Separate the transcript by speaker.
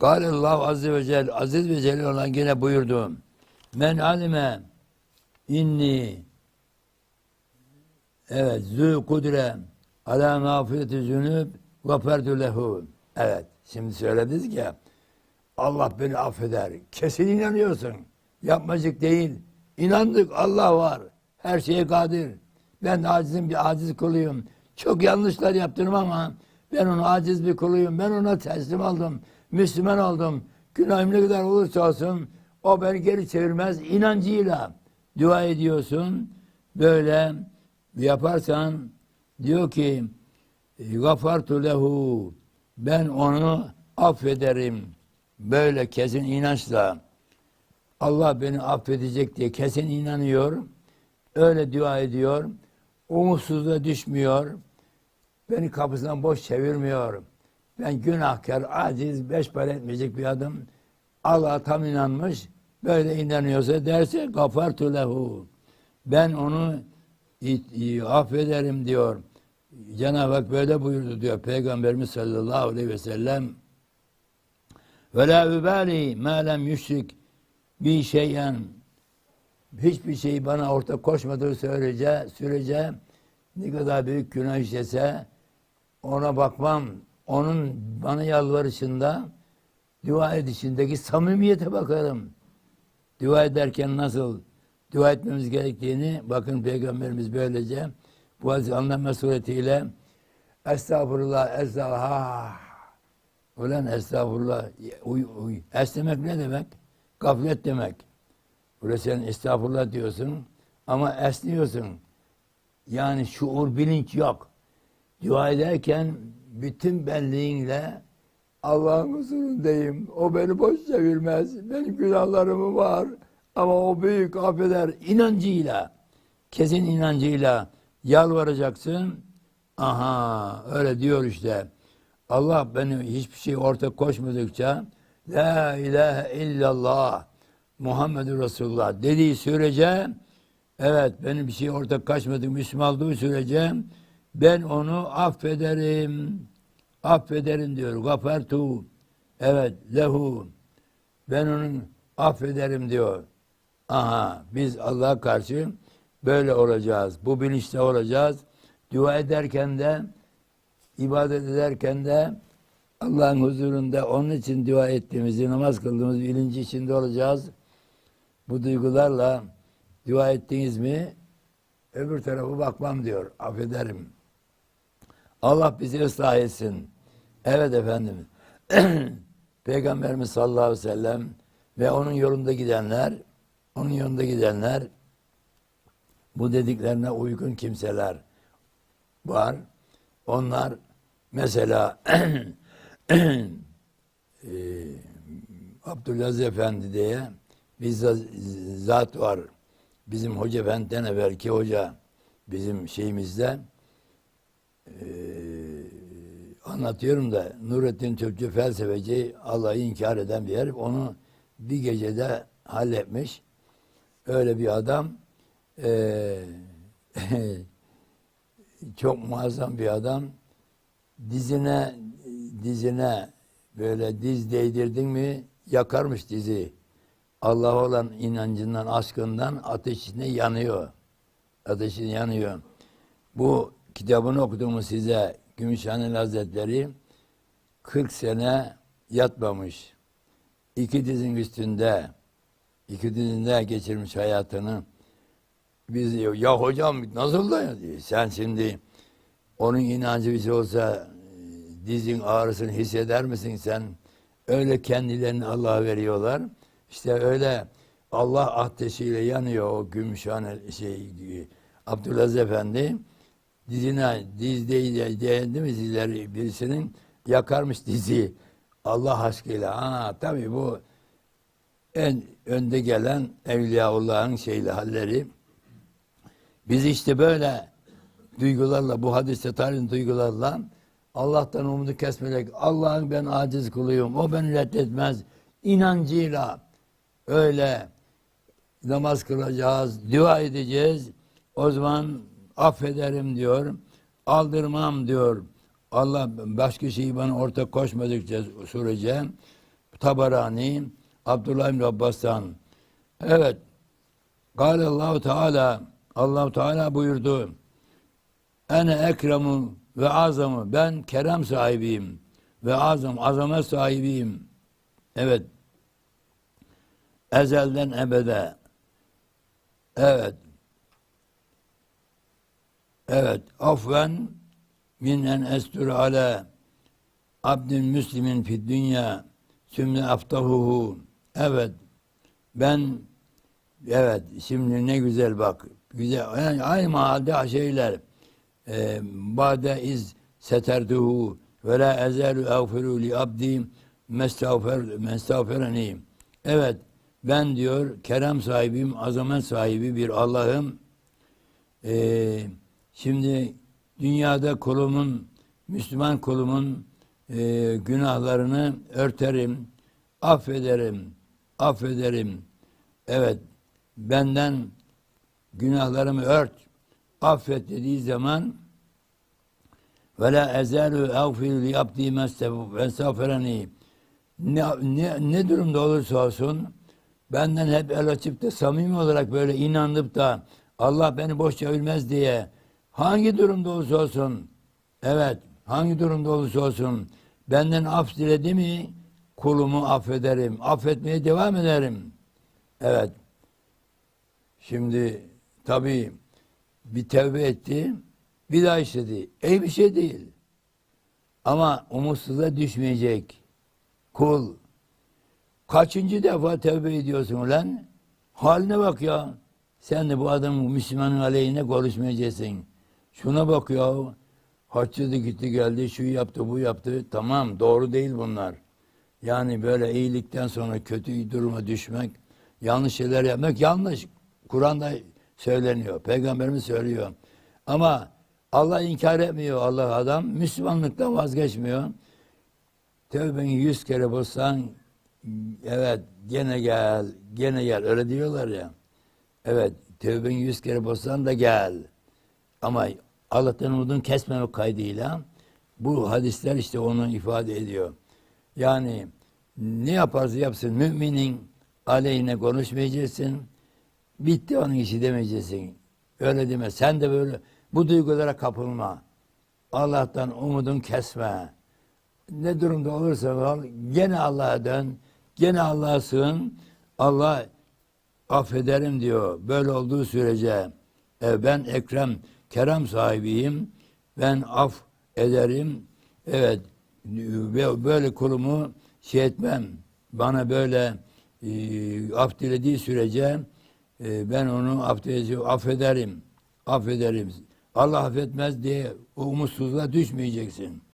Speaker 1: Kâlellâhu azze ve celle, aziz ve celil olan yine buyurdu. Men alime inni evet zü kudre ala mağfireti zünüb gafertu lehu. Evet, şimdi söylediniz ki Allah beni affeder. Kesin inanıyorsun. Yapmacık değil. İnandık Allah var. Her şeye kadir. Ben acizim bir aciz kuluyum. Çok yanlışlar yaptım ama ben ona aciz bir kuluyum. Ben ona teslim oldum. Müslüman oldum. Günahım ne kadar olursa olsun o beni geri çevirmez. inancıyla dua ediyorsun. Böyle yaparsan diyor ki gafartu lehu ben onu affederim. Böyle kesin inançla Allah beni affedecek diye kesin inanıyor. Öyle dua ediyor. Umutsuzluğa düşmüyor. Beni kapısından boş çevirmiyor. Ben günahkar, aciz, beş para etmeyecek bir adam. Allah'a tam inanmış. Böyle inanıyorsa derse gafartu lehu. Ben onu affederim diyor. Cenab-ı Hak böyle buyurdu diyor Peygamberimiz sallallahu aleyhi ve sellem. Ve la übali ma lem yüşrik bir şeyen hiçbir şey bana ortak koşmadığı sürece, sürece ne kadar büyük günah işlese ona bakmam. Onun bana yalvarışında dua edişindeki samimiyete bakarım. Dua ederken nasıl dua etmemiz gerektiğini bakın Peygamberimiz böylece bu hadis anlama suretiyle Estağfurullah, estağfurullah. Ulan estağfurullah. Uy, uy. Es ne demek? Gaflet demek. Burada sen estağfurullah diyorsun ama esniyorsun. Yani şuur, bilinç yok. Dua ederken bütün benliğinle Allah'ın huzurundayım. O beni boş çevirmez. Benim günahlarım var. Ama o büyük affeder. inancıyla, kesin inancıyla yalvaracaksın. Aha öyle diyor işte. Allah beni hiçbir şey ortak koşmadıkça La ilahe illallah Muhammedur Resulullah dediği sürece evet benim bir şey ortak kaçmadık Müslüman olduğu sürece ben onu affederim. Affederim diyor. Gafertu. Evet lehu. Ben onun affederim diyor. Aha biz Allah'a karşı böyle olacağız. Bu bilinçte olacağız. Dua ederken de ibadet ederken de Allah'ın huzurunda onun için dua ettiğimizi, namaz kıldığımız bilinci içinde olacağız. Bu duygularla dua ettiniz mi öbür tarafa bakmam diyor. Affederim. Allah bizi ıslah etsin. Evet efendim. Peygamberimiz sallallahu aleyhi ve sellem ve onun yolunda gidenler, onun yolunda gidenler bu dediklerine uygun kimseler var. Onlar mesela e, Abdülaziz Efendi diye bir za- zat var. Bizim Hoca Efendi'den evvelki hoca bizim şeyimizde e, anlatıyorum da Nurettin Tüpçü felsefeci Allah'ı inkar eden bir herif onu bir gecede halletmiş. Öyle bir adam e, çok muazzam bir adam dizine dizine böyle diz değdirdin mi yakarmış dizi. Allah olan inancından, aşkından ateşine yanıyor. Ateşine yanıyor. Bu kitabını okuduğumuz size Gümüşhane Hazretleri 40 sene yatmamış. İki dizin üstünde, iki dizinde geçirmiş hayatını. Biz diyor, ya hocam nasıl da diyor. Sen şimdi onun inancı bir şey olsa e, dizin ağrısını hisseder misin sen? Öyle kendilerini Allah'a veriyorlar. İşte öyle Allah ateşiyle yanıyor o Gümüşhane şey e, Abdülaziz Efendi dizine diz değdi değdi mi dizleri birisinin yakarmış dizi Allah aşkıyla. Ha tabii bu en önde gelen Evliyaullah'ın şeyli halleri. Biz işte böyle duygularla, bu hadiste tarihin duygularla Allah'tan umudu kesmerek, Allah'ın ben aciz kuluyum, o beni reddetmez inancıyla öyle namaz kılacağız, dua edeceğiz. O zaman affederim diyor, aldırmam diyor. Allah başka şeyi bana ortak koşmadıkça sürece Tabarani, Abdullah İbni Abbas'tan. Evet. Kâle Allahu Teala Allahu Teala buyurdu. Ene ekremu ve azamı. Ben kerem sahibiyim. Ve azam, azamet sahibiyim. Evet. Ezelden ebede. Evet. Evet. Afven min en estur ala abdin müslimin fid dünya sümle aftahuhu. Evet. Ben evet şimdi ne güzel bak. Güzel. Yani aynı mahalde şeyler. E, bade iz seterduhu ve la ezalu eğfiru li abdi mestağfer mestağfereni. Evet. Ben diyor kerem sahibim, azamet sahibi bir Allah'ım. Ee, şimdi dünyada kulumun, Müslüman kulumun e, günahlarını örterim, affederim, affederim. Evet, benden günahlarımı ört, affet dediği zaman ve la ezalu eğfir li abdi mestağfereni. Ne, ne, ne durumda olursa olsun benden hep el açıp da samimi olarak böyle inanıp da Allah beni boş çevirmez diye hangi durumda olursa olsun evet hangi durumda olursa olsun benden af diledi mi kulumu affederim. Affetmeye devam ederim. Evet. Şimdi tabii bir tevbe etti. Bir daha işledi. İyi bir şey değil. Ama umutsuzluğa düşmeyecek. Kul. Kaçıncı defa tevbe ediyorsun lan? Haline bak ya. Sen de bu adamın Müslümanın aleyhine konuşmayacaksın. Şuna bak ya. Haççıdı gitti geldi, şu yaptı, bu yaptı. Tamam, doğru değil bunlar. Yani böyle iyilikten sonra kötü duruma düşmek, yanlış şeyler yapmak yanlış. Kur'an'da söyleniyor, Peygamberimiz söylüyor. Ama Allah inkar etmiyor Allah adam. Müslümanlıktan vazgeçmiyor. Tövbeni yüz kere bozsan evet gene gel, gene gel. Öyle diyorlar ya. Evet tövbeni yüz kere bozsan da gel. Ama Allah'tan umudunu kesmemek kaydıyla bu hadisler işte onu ifade ediyor. Yani ne yaparsa yapsın müminin aleyhine konuşmayacaksın. Bitti onun işi demeyeceksin. Öyle deme. Sen de böyle bu duygulara kapılma. Allah'tan umudun kesme. Ne durumda olursa ol, gene Allah'a dön. Gene Allah'a sığın. Allah affederim diyor. Böyle olduğu sürece e, ben Ekrem, kerem sahibiyim. Ben af ederim. Evet. Ve böyle kulumu şey etmem. Bana böyle e, af dilediği sürece e, ben onu affederim. Affederim. Allah affetmez diye o umutsuzluğa düşmeyeceksin.